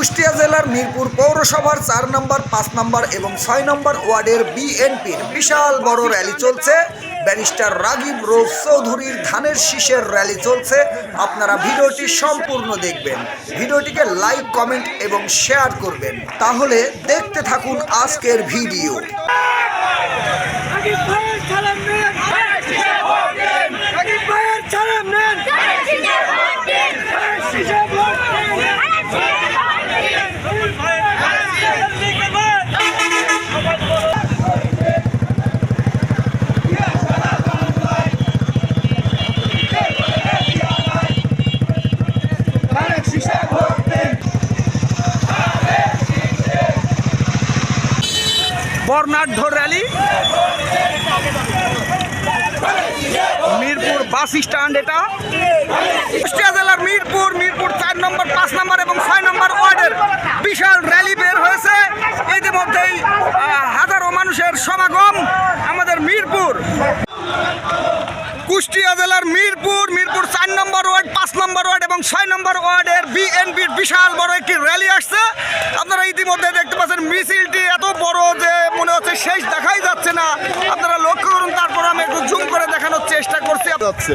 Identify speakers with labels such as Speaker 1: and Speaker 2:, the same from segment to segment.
Speaker 1: কুষ্টিয়া জেলার মিরপুর পৌরসভার চার নম্বর পাঁচ নম্বর এবং ছয় নম্বর ওয়ার্ডের বিএনপির বিশাল বড় র্যালি চলছে। ব্যারিস্টার রাগিব রোজ চৌধুরীর ধানের শীষের র্যালি চলছে। আপনারা ভিডিওটি সম্পূর্ণ দেখবেন। ভিডিওটিকে লাইক কমেন্ট এবং শেয়ার করবেন। তাহলে দেখতে থাকুন আজকের ভিডিও।
Speaker 2: বর্ণাঢ্য র্যালি। মিরপুর বাস স্ট্যান্ড এটা। কুষ্টিয়া জেলার মিরপুর মিরপুর চার নম্বর, পাঁচ নম্বর এবং ছয় নম্বর ওয়ার্ডের বিশাল র্যালি বের হয়েছে। ইতিমধ্যেই হাজারো মানুষের সমাগম আমাদের মিরপুর। কুষ্টিয়া জেলার মিরপুর মিরপুর চার নম্বর ওয়ার্ড, পাঁচ নম্বর ওয়ার্ড এবং ছয় নম্বর ওয়ার্ডের বিএনপির বিশাল বড় একটি র্যালি আসছে। আপনারা ইতিমধ্যে দেখতে পাচ্ছেন, মিছিলটি এত হচ্ছে শেষ দেখাই যাচ্ছে না। আপনারা লক্ষ্য করুন, তারপর আমি একটু জুম করে দেখানোর চেষ্টা করছি। যাচ্ছে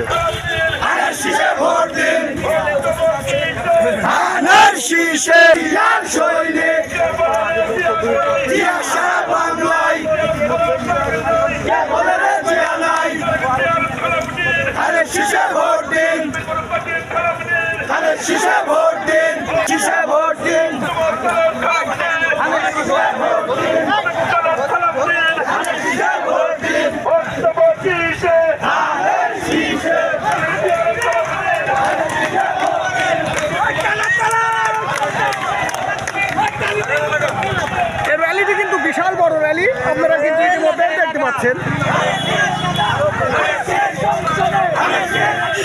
Speaker 2: এই র্যালিটি কিন্তু বিশাল বড় র্যালি আপনারা কিন্তু ইতিমধ্যে দেখতে পাচ্ছেন।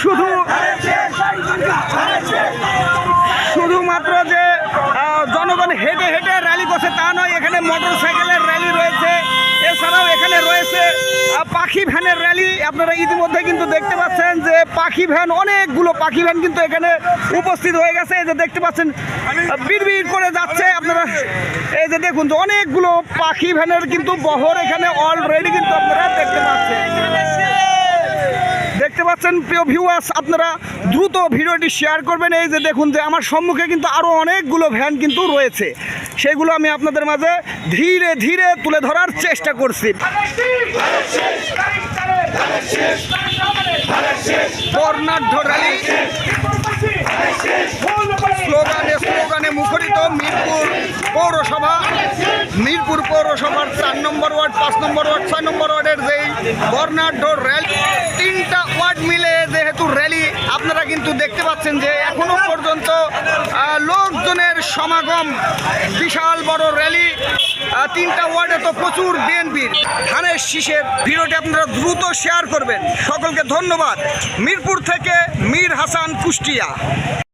Speaker 2: শুধু শুধুমাত্র যে জনগণ হেঁটে হেঁটে র্যালি করছে তা নয়, এখানে মোটর সাইকেলের পাখি ভ্যানের র্যালি আপনারা ইতিমধ্যে কিন্তু দেখতে পাচ্ছেন যে পাখি ভ্যান, অনেকগুলো পাখি ভ্যান কিন্তু এখানে উপস্থিত হয়ে গেছে। এই যে দেখতে পাচ্ছেন বিড় করে যাচ্ছে। আপনারা এই যে দেখুন যে অনেকগুলো পাখি ভ্যানের কিন্তু বহর এখানে অলরেডি কিন্তু আপনারা পাচ্ছেন প্রিয় ভিউয়ার্স আপনারা দ্রুত ভিডিওটি শেয়ার করবেন। এই যে দেখুন যে আমার সম্মুখে কিন্তু আরও অনেকগুলো ভ্যান কিন্তু রয়েছে। সেগুলো আমি আপনাদের মাঝে ধীরে ধীরে তুলে ধরার চেষ্টা করছি। স্লোগানে স্লোগানে মুখরিত মিরপুর পৌরসভা। মিরপুর পৌরসভার চার নম্বর ওয়ার্ড, পাঁচ নম্বর ওয়ার্ড, ছয় নম্বর ওয়ার্ডের যেই বর্ণাঢ্য র্যালি তিনটা কিন্তু দেখতে পাচ্ছেন যে এখনও পর্যন্ত লোকজনের সমাগম, বিশাল বড় র্যালি তিনটা ওয়ার্ডে তো প্রচুর বিএনপির। ধানের শীষের ভিডিওটি আপনারা দ্রুত শেয়ার করবেন। সকলকে ধন্যবাদ। মিরপুর থেকে মীর হাসান কুষ্টিয়া।